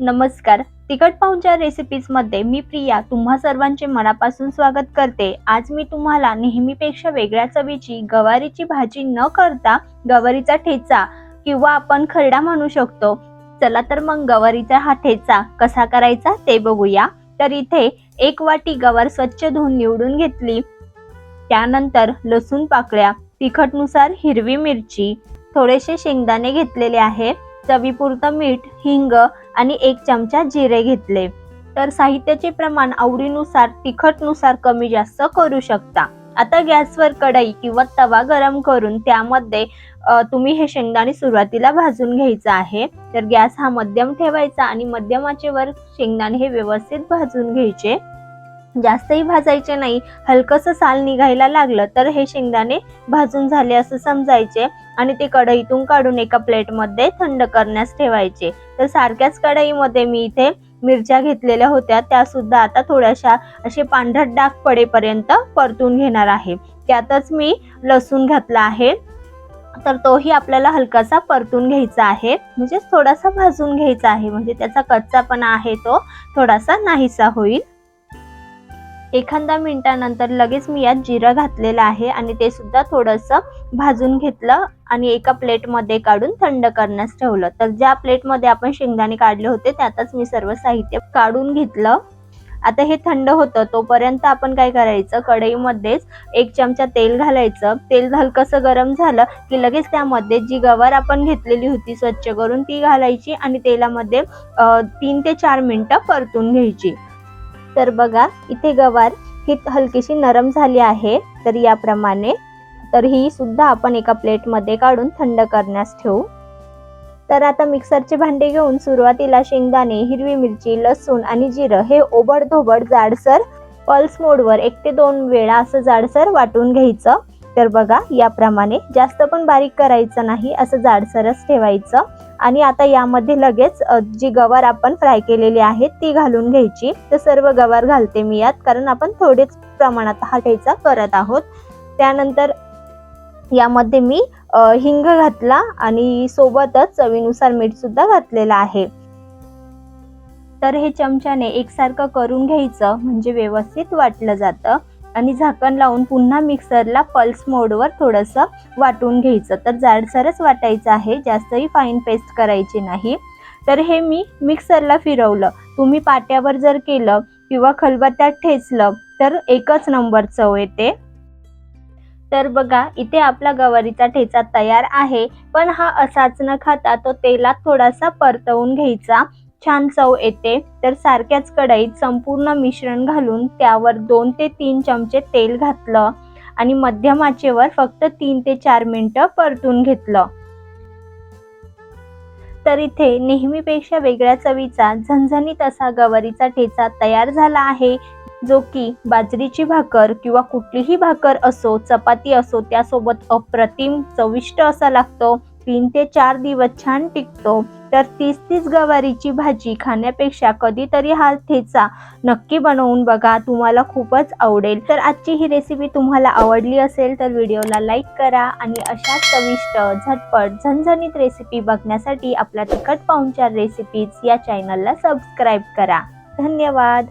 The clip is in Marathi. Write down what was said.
नमस्कार. तिखट पाहुणच्या रेसिपीजमध्ये मी प्रिया तुम्हा सर्वांचे मनापासून स्वागत करते. आज मी तुम्हाला नेहमीपेक्षा वेगळ्या चवीची गवारीची भाजी न करता गवारीचा ठेचा किंवा आपण खरडा म्हणू शकतो. चला तर मग गवारीचा हा ठेचा कसा करायचा ते बघूया. तर इथे एक वाटी गवार स्वच्छ धुवून निवडून घेतली. त्यानंतर लसूण पाकळ्या तिखटनुसार हिरवी मिरची थोडेसे शेंगदाणे घेतलेले आहे चवीपुरतं मीठ हिंग आणि एक चमचा जिरे घेतले. तर साहित्याचे प्रमाण आवडीनुसार तिखटनुसार कमी जास्त करू शकता. आता गॅसवर कढई किंवा तवा गरम करून त्यामध्ये तुम्ही हे शेंगदाणे सुरुवातीला भाजून घ्यायचं आहे. तर गॅस हा मध्यम ठेवायचा आणि मध्यमाचे वर शेंगदाणे हे व्यवस्थित भाजून घ्यायचे. जास्तही भाजायचे नाही. हलकसं साल निघायला लागलं तर हे शेंगदाणे भाजून झाले असं समजायचे आणि ते कढईतून काढून एका प्लेटमध्ये थंड करण्यास ठेवायचे. तर सारख्याच कढईमध्ये मी इथे मिरच्या घेतलेल्या होत्या. त्या सुद्धा आता थोड्याशा असे पांढरट डाग पडेपर्यंत परतून घेणार आहे. त्यातच मी लसूण घातला आहे. तर तोही आपल्याला हलकासा परतून घ्यायचा आहे. म्हणजे थोडासा भाजून घ्यायचा आहे. म्हणजे त्याचा कच्चापणा आहे तो. थोडासा नाहीसा होईल. एखादा मिनटानंतर लगेच मी यात जिरं घातलेलं आहे आणि ते सुद्धा थोडंसं भाजून घेतलं आणि एका प्लेटमध्ये काढून थंड करण्यास ठेवलं. तर ज्या प्लेटमध्ये आपण शेंगदाणे काढले होते त्यातच मी सर्व साहित्य काढून घेतलं. आता हे थंड होतं तोपर्यंत आपण काय करायचं? कढईमध्येच एक चमचा तेल घालायचं. तेल हलकसं गरम झालं की लगेच त्यामध्ये जी गवार आपण घेतलेली होती स्वच्छ करून ती घालायची आणि तेलामध्ये तीन ते चार मिनटं परतून घ्यायची. तर बघा इथे गवार ही हलकीशी नरम झाली आहे तर याप्रमाणे. तर ही सुद्धा आपण एका प्लेटमध्ये काढून थंड करण्यास ठेवू. तर आता मिक्सरचे भांडे घेऊन सुरुवातीला शेंगदाणे हिरवी मिरची लसूण आणि जिरं हे ओबडधोबड जाडसर पल्स मोडवर एक ते दोन वेळा असं जाडसर वाटून घ्यायचं. तर बघा याप्रमाणे जास्त पण बारीक करायचं नाही असं जाडसरच ठेवायचं. आणि आता यामध्ये लगेच जी गवार आपण फ्राय केलेली आहे ती घालून घ्यायची. तर सर्व गवार घालते मी यात कारण आपण थोडेच प्रमाणात हा ठेचा करत आहोत. त्यानंतर यामध्ये मी हिंग घातला आणि सोबतच चवीनुसार मीठ सुद्धा घातलेलं आहे. तर हे चमच्याने एकसारखं करून घ्यायचं म्हणजे व्यवस्थित वाटलं जातं. आणि झाकण लावून पुन्हा मिक्सरला पल्स मोडवर थोडंसं वाटून घ्यायचं. तर जाडसरच वाटायचं आहे जास्तही फाईन पेस्ट करायची नाही. तर हे मी मिक्सरला फिरवलं. तुम्ही पाट्यावर जर केलं किंवा खलबत्त्यात ठेचलं तर एकच नंबर चव येते. तर बघा इथे आपला गवारीचा ठेचा तयार आहे पण हा असाच न खाता तो तेलात थोडासा परतवून घ्यायचा. छान चव येते. तर सारख्याच कढईत संपूर्ण मिश्रण घालून त्यावर दोन ते तीन चमचे तेल घातलं आणि मध्यम आचेवर फक्त तीन ते चार मिनटं परतून घेतलं. तर इथे नेहमीपेक्षा वेगळ्या चवीचा झणझणीत असा गवारीचा ठेचा तयार झाला आहे जो की बाजरीची भाकर किंवा कुठलीही भाकर असो चपाती असो त्यासोबत अप्रतिम चविष्ट असा लागतो. तीन ते चार दिवस छान टिकतो. तर तीस तीस गवारीची भाजी खाण्यापेक्षा कधीतरी हा ठेचा नक्की बनवून बघा तुम्हाला खूपच आवडेल. तर आजची ही रेसिपी तुम्हाला आवडली असेल तर व्हिडिओला लाईक करा आणि अशा चविष्ट झटपट झणझणीत रेसिपी बघण्यासाठी आपल्या तिखट पाहुणचार रेसिपीज या चॅनलला सबस्क्राईब करा. धन्यवाद!